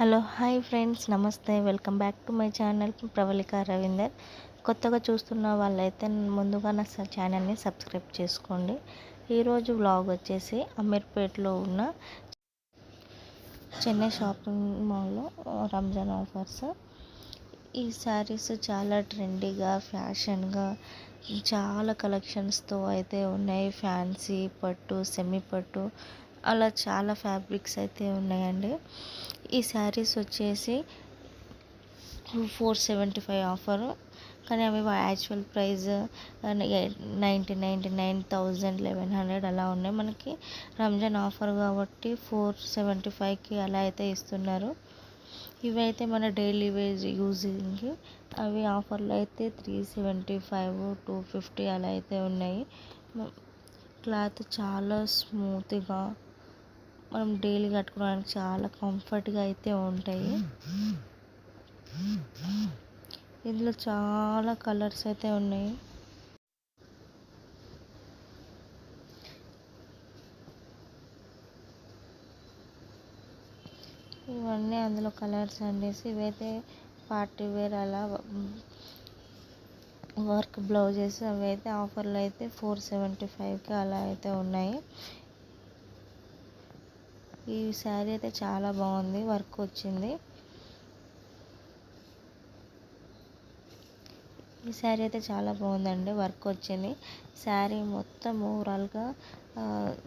Hello hi friends నమస్తే. Welcome back to my channel Pravalika Ravinder. కొత్తగా చూస్తున్న వాళ్ళైతే ముందుగా నా ఛానల్ని సబ్స్క్రైబ్ చేసుకోండి. ఈరోజు వ్లాగ్ వచ్చేసి అమీర్పేట్లో ఉన్న చెన్నై షాపింగ్ మాల్లో రంజాన్ ఆఫర్స్. ఈ శారీస్ చాలా ట్రెండీగా ఫ్యాషన్గా చాలా కలెక్షన్స్తో అయితే ఉన్నాయి. ఫ్యాన్సీ పట్టు సెమీ పట్టు అలా చాలా ఫ్యాబ్రిక్స్ అయితే ఉన్నాయండి. ఈ శారీస్ వచ్చేసి ఫోర్ సెవెంటీ ఫైవ్ ఆఫర్. కానీ అవి actual price ninety ninety nine thousand eleven hundred అలా ఉన్నాయి. మనకి రంజాన్ ఆఫర్ కాబట్టి ఫోర్ సెవెంటీ ఫైవ్కి అలా అయితే ఇస్తున్నారు. ఇవైతే మన డైలీ వేజ్ యూజింగ్కి అవి ఆఫర్లో అయితే three seventy five two fifty అలా అయితే ఉన్నాయి. క్లాత్ చాలా స్మూత్గా మనం డైలీ కట్టుకోవడానికి చాలా కంఫర్ట్గా అయితే ఉంటాయి. ఇందులో చాలా కలర్స్ అయితే ఉన్నాయి. ఇవన్నీ అందులో కలర్స్ అనేసి ఇవైతే పార్టీ వేర్ అలా వర్క్ బ్లౌజెస్ అవి అయితే ఆఫర్లో అయితే ఫోర్ సెవెంటీ ఫైవ్కి అలా అయితే ఉన్నాయి. ఈ శారీ అయితే చాలా బాగుంది వర్క్ వచ్చింది. ఈ శారీ అయితే చాలా బాగుందండి వర్క్ వచ్చింది. శారీ మొత్తం ఓవరాల్గా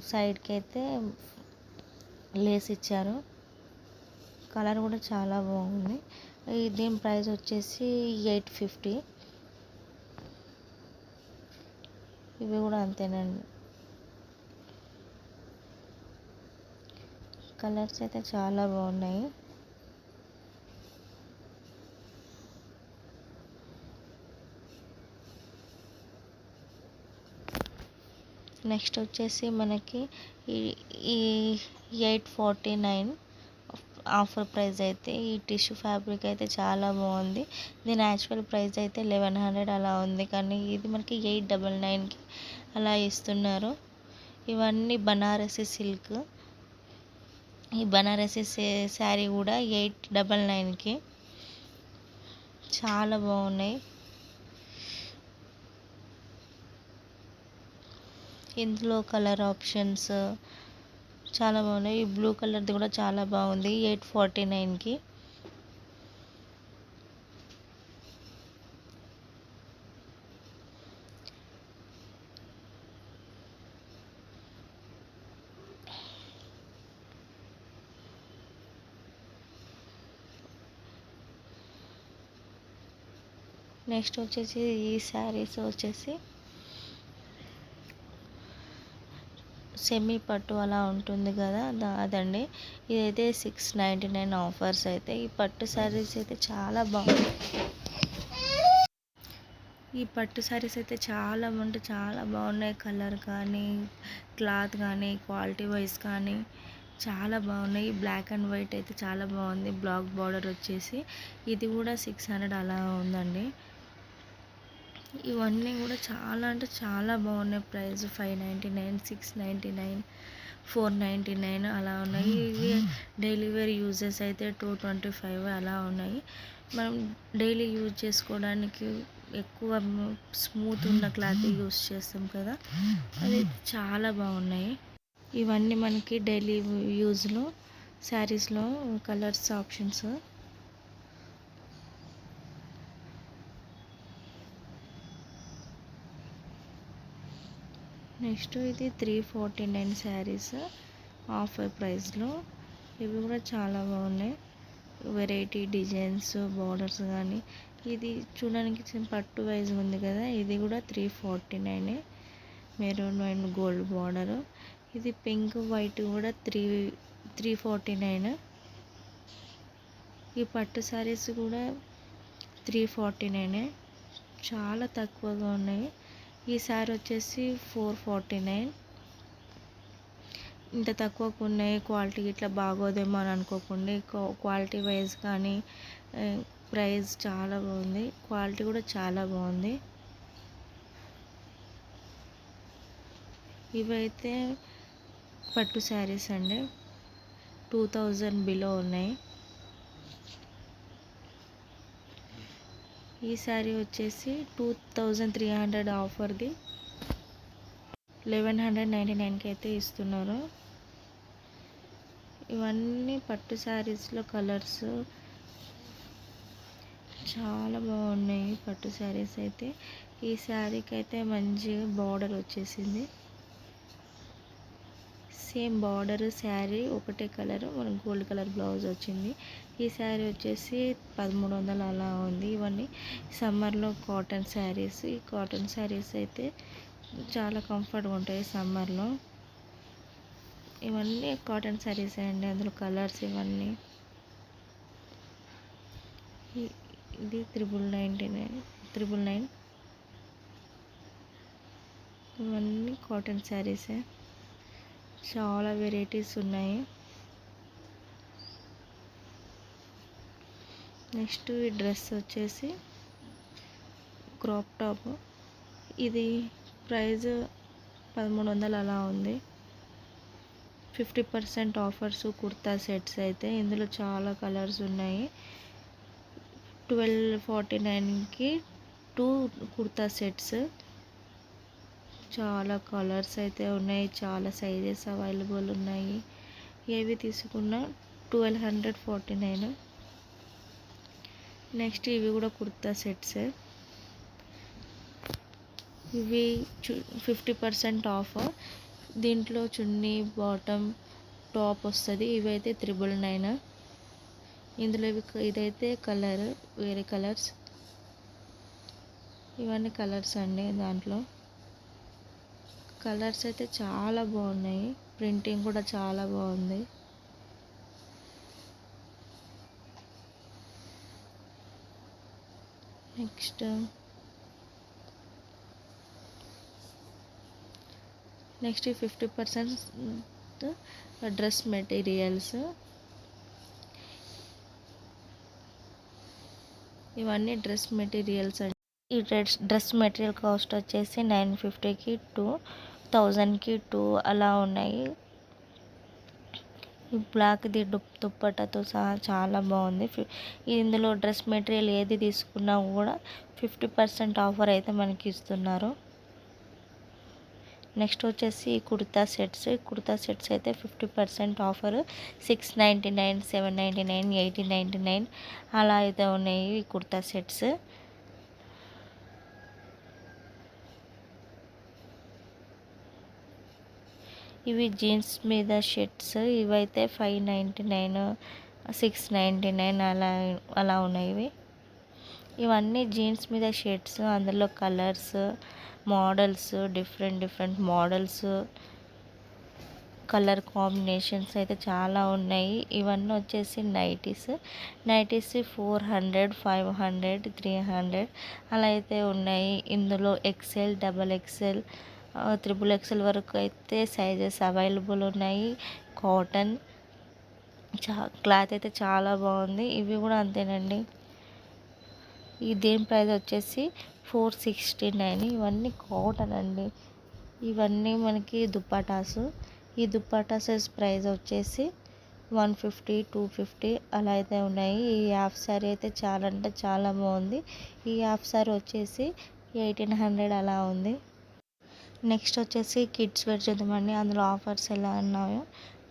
సైడ్కి అయితే లేస్ ఇచ్చారు. కలర్ కూడా చాలా బాగుంది. దీని ప్రైస్ వచ్చేసి ఎయిట్ ఫిఫ్టీ ఇవి కూడా అంతేనండి. కలర్స్ అయితే చాలా బాగున్నాయి. నెక్స్ట్ వచ్చేసి మనకి ఈ eight forty nine offer price అయితే ఈ టిష్యూ ఫ్యాబ్రిక్ అయితే చాలా బాగుంది. దీని యాక్చువల్ ప్రైస్ అయితే లెవెన్ హండ్రెడ్ అలా ఉంది. కానీ ఇది మనకి ఎయిట్ డబల్ నైన్కి అలా ఇస్తున్నారు. ఇవన్నీ బనారసి సిల్క్. ఈ బనారసి శారీ కూడా ఎయిట్ డబల్ నైన్కి. చాలా బాగున్నాయి. ఇందులో కలర్ ఆప్షన్స్ చాలా బాగున్నాయి. ఈ బ్లూ కలర్ది కూడా చాలా బాగుంది. ఎయిట్ ఫార్టీ నైన్కి. నెక్స్ట్ వచ్చేసి ఈ శారీస్ వచ్చేసి సెమీ పట్టు అలా ఉంటుంది కదా అదండి. ఇదైతే సిక్స్ నైంటీ నైన్ ఆఫర్స్ అయితే. ఈ పట్టు శారీస్ అయితే చాలా బాగుంది ఈ పట్టు శారీస్ అయితే చాలా అంటే చాలా బాగున్నాయి. కలర్ కానీ క్లాత్ కానీ క్వాలిటీ వైజ్ కానీ చాలా బాగున్నాయి. బ్లాక్ అండ్ వైట్ అయితే చాలా బాగుంది. బ్లాక్ బార్డర్ వచ్చేసి ఇది కూడా సిక్స్ హండ్రెడ్ అలా ఉందండి. ఇవన్నీ కూడా చాలా అంటే చాలా బాగున్నాయి price. Five ninety nine six ninety nine four ninety nine అలా ఉన్నాయి. ఇవి డైలీ వేర్ యూజెస్ అయితే టూ ట్వంటీ ఫైవ్ అలా ఉన్నాయి. మనం డైలీ యూజ్ చేసుకోవడానికి ఎక్కువ స్మూత్ ఉన్న క్లాత్ యూజ్ చేస్తాం కదా. అది చాలా బాగున్నాయి. ఇవన్నీ మనకి డైలీ యూజ్లో శారీస్లో కలర్స్ ఆప్షన్స్. నెక్స్ట్ ఇది three forty nine saris offer ప్రైస్లో. ఇవి కూడా చాలా బాగున్నాయి. వెరైటీ డిజైన్స్ బార్డర్స్ కానీ ఇది చూడడానికి చిన్న పట్టు వైజ్ ఉంది కదా ఇది కూడా three forty nine maroon and gold border. ఇది పింక్ వైట్ కూడా త్రీ త్రీ ఫార్టీ నైన్. ఈ పట్టు శారీస్ కూడా త్రీ ఫార్టీ నైనే చాలా తక్కువగా ఉన్నాయి. ఈ సారీ వచ్చేసి ఫోర్ ఫార్టీ నైన్. ఇంత తక్కువకు ఉన్నాయి క్వాలిటీ ఇట్లా బాగోదేమో అని అనుకోకుండా క్వాలిటీ వైజ్ కానీ ప్రైస్ చాలా బాగుంది. క్వాలిటీ కూడా చాలా బాగుంది. ఇవైతే పట్టు శారీస్ అండి. టూ థౌజండ్ బిలో ఉన్నాయి. ఈ శారీ వచ్చేసి టూ థౌజండ్ త్రీ హండ్రెడ్ ఆఫర్ది. లెవెన్ హండ్రెడ్ నైంటీ నైన్కి అయితే ఇస్తున్నారు. ఇవన్నీ పట్టు శారీస్లో కలర్స్. చాలా బాగున్నాయి పట్టు శారీస్ అయితే. ఈ శారీకి అయితే మంచి బార్డర్ వచ్చేసింది. సేమ్ బార్డర్ శారీ ఒకటే కలర్ మనకు గోల్డ్ కలర్ బ్లౌజ్ వచ్చింది. ఈ శారీ వచ్చేసి పదమూడు వందలు అలా ఉంది. ఇవన్నీ సమ్మర్లో కాటన్ శారీస్. ఈ కాటన్ శారీస్ అయితే చాలా కంఫర్ట్గా ఉంటాయి సమ్మర్లో. ఇవన్నీ కాటన్ శారీస్ అండి? అందులో కలర్స్ ఇవన్నీ. ఇది triple ninety nine triple nine. ఇవన్నీ కాటన్ శారీసే చాలా వెరైటీస్ ఉన్నాయి. నెక్స్ట్ ఈ డ్రెస్ వచ్చేసి క్రాప్ టాప్ ఇది ప్రైజ్ పదమూడు వందలు అలా ఉంది. Fifty percent offers kurta sets అయితే ఇందులో చాలా కలర్స్ ఉన్నాయి. ట్వెల్వ్ ఫార్టీ నైన్కి టూ కుర్తా సెట్స్ చాలా కలర్స్ అయితే ఉన్నాయి. చాలా సైజెస్ అవైలబుల్ ఉన్నాయి. ఏవి తీసుకున్నా twelve hundred forty nine next ఇవి కూడా కుర్తా సెట్స్ ఇవి ఫిఫ్టీ పర్సెంట్ ఆఫ్ దీంట్లో చున్నీ బాటమ్ టాప్ వస్తుంది. ఇవైతే త్రిబుల్ నైన్ ఇందులో ఇవి ఇదైతే కలర్ వేరే కలర్స్ ఇవన్నీ కలర్స్ అండి దాంట్లో. కలర్స్ అయితే చాలా బాగున్నాయి. ప్రింటింగ్ కూడా చాలా బాగుంది. Next. Next fifty percent dress materials. ఇవన్నీ డ్రెస్ మెటీరియల్స్ అండి. ఈ డ్రెస్ డ్రెస్ మెటీరియల్ కాస్ట్ వచ్చేసి నైన్ ఫిఫ్టీకి టూ థౌజండ్కి టూ అలా ఉన్నాయి. ఈ బ్లాక్ది దుప్పటతో సహా చాలా బాగుంది. ఇందులో డ్రెస్ మెటీరియల్ ఏది తీసుకున్నా కూడా ఫిఫ్టీ పర్సెంట్ ఆఫర్ అయితే మనకి ఇస్తున్నారు. నెక్స్ట్ వచ్చేసి కుర్తా సెట్స్. కుర్తా సెట్స్ అయితే fifty percent offer. Six ninety nine seven ninety nine eighty ninety nine అలా అయితే ఉన్నాయి ఈ కుర్తా సెట్స్. ఇవి జీన్స్ మీద షర్ట్స్ ఇవైతే five ninety nine six ninety nine అలా అలా ఉన్నాయి ఇవి. ఇవన్నీ జీన్స్ మీద షర్ట్స్ అందులో colours models different different models colour combinations అయితే చాలా ఉన్నాయి. ఇవన్నీ వచ్చేసి nighties. Nighties four hundred five hundred three hundred అలా అయితే ఉన్నాయి. ఇందులో XL double XL triple XL వరకు అయితే సైజెస్ అవైలబుల్ ఉన్నాయి. కాటన్ చా క్లాత్ అయితే చాలా బాగుంది. ఇవి కూడా అంతేనండి. ఈ దీని ప్రైస్ వచ్చేసి ఫోర్ సిక్స్టీ నైన్. ఇవన్నీ కాటన్ అండి. ఇవన్నీ మనకి దుప్పటాసు. ఈ దుప్పటాసెస్ ప్రైస్ వచ్చేసి వన్ ఫిఫ్టీ టూ ఫిఫ్టీ అలా అయితే ఉన్నాయి. ఈ హాఫ్ శారీ అయితే చాలా అంటే చాలా బాగుంది. ఈ హాఫ్ శారీ వచ్చేసి ఎయిటీన్ హండ్రెడ్ అలా ఉంది. నెక్స్ట్ వచ్చేసి కిడ్స్ వేర్ చూద్దామండి. అందులో ఆఫర్స్ ఎలా ఉన్నాయో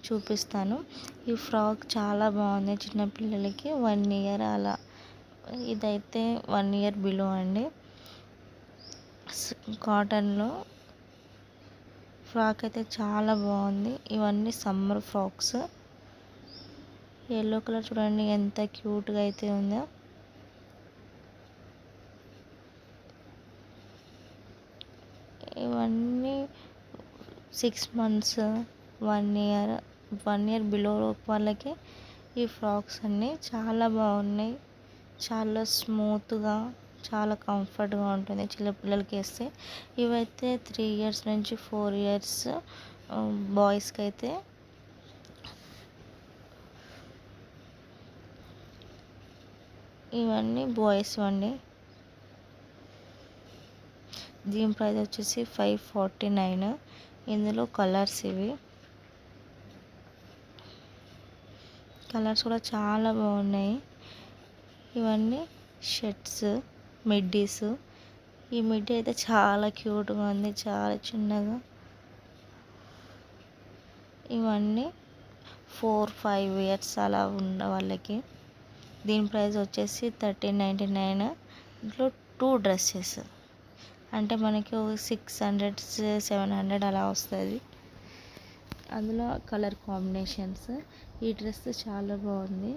చూపిస్తాను. ఈ ఫ్రాక్ చాలా బాగుంది చిన్నపిల్లలకి వన్ ఇయర్ అలా. ఇదైతే వన్ ఇయర్ బిలో అండి. కాటన్లో ఫ్రాక్ అయితే చాలా బాగుంది. ఇవన్నీ సమ్మర్ ఫ్రాక్స్. ఎల్లో కలర్ చూడండి ఎంత క్యూట్గా అయితే ఉందో. ఇవన్నీ six months one year one year below వాళ్ళకి ఈ ఫ్రాక్స్ అన్నీ చాలా బాగున్నాయి. చాలా స్మూత్గా చాలా కంఫర్ట్గా ఉంటుంది. చిన్నపిల్లలకి వేస్తే ఇవైతే త్రీ ఇయర్స్ నుంచి ఫోర్ ఇయర్స్ బాయ్స్కి అయితే ఇవన్నీ బాయ్స్ అండి దీని ప్రైస్ వచ్చేసి ఫైవ్ ఫార్టీ నైన్. ఇందులో కలర్స్ ఇవి. కలర్స్ కూడా చాలా బాగున్నాయి. ఇవన్నీ షర్ట్స్ మిడ్డీస్. ఈ మిడ్డీ అయితే చాలా క్యూట్గా ఉంది చాలా చిన్నగా. ఇవన్నీ ఫోర్ ఫైవ్ ఇయర్స్ అలా ఉన్న వాళ్ళకి. దీని ప్రైస్ వచ్చేసి థర్టీన్ నైంటీ నైన్. ఇంట్లో టూ డ్రెస్సెస్. అంటే మనకి సిక్స్ హండ్రెడ్ సెవెన్ హండ్రెడ్ అలా వస్తుంది. అందులో కలర్ కాంబినేషన్స్. ఈ డ్రెస్ చాలా బాగుంది.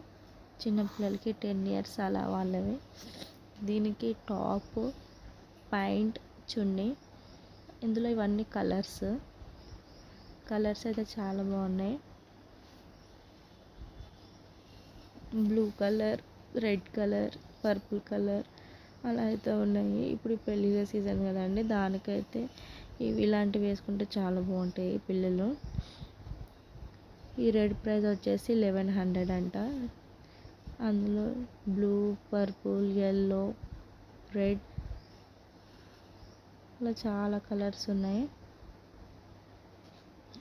చిన్నపిల్లలకి టెన్ ఇయర్స్ అలా వాళ్ళవి. దీనికి టాప్ ప్యాంట్ చున్నీ. ఇందులో ఇవన్నీ కలర్స్. కలర్స్ అయితే చాలా బాగున్నాయి. Blue colour red colour purple colour. అలా అయితే ఉన్నాయి. ఇప్పుడు పెళ్ళిళ్ళ సీజన్ కదండి దానికైతే ఇవి ఇలాంటివి వేసుకుంటే చాలా బాగుంటాయి పిల్లలు. ఈ రెడ్ ప్రైస్ వచ్చేసి లెవెన్ హండ్రెడ్ అంట. అందులో బ్లూ పర్పుల్ ఎల్లో రెడ్ ఇలా చాలా కలర్స్ ఉన్నాయి.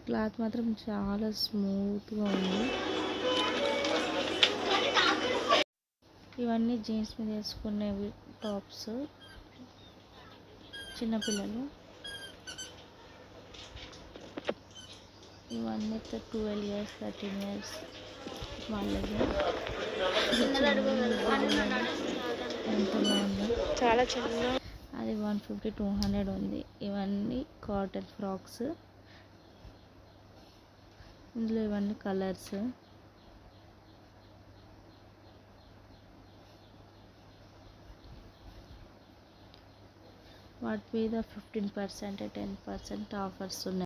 క్లాత్ మాత్రం చాలా స్మూత్గా ఉంది. ఇవన్నీ జీన్స్ మీద వేసుకునేవి టాప్స్ చిన్నపిల్లలు ఇవన్నీ ట్వెల్వ్ ఇయర్స్ థర్టీన్ ఇయర్స్ వాళ్ళకి ఎంత బాగుంది చాలా చిన్న. అది వన్ ఫిఫ్టీ టూ హండ్రెడ్ ఉంది. ఇవన్నీ కాటన్ ఫ్రాక్స్. ఇందులో ఇవన్నీ కలర్స్. వాటి మీద fifteen percent ten percent offers ఉన్నాయి.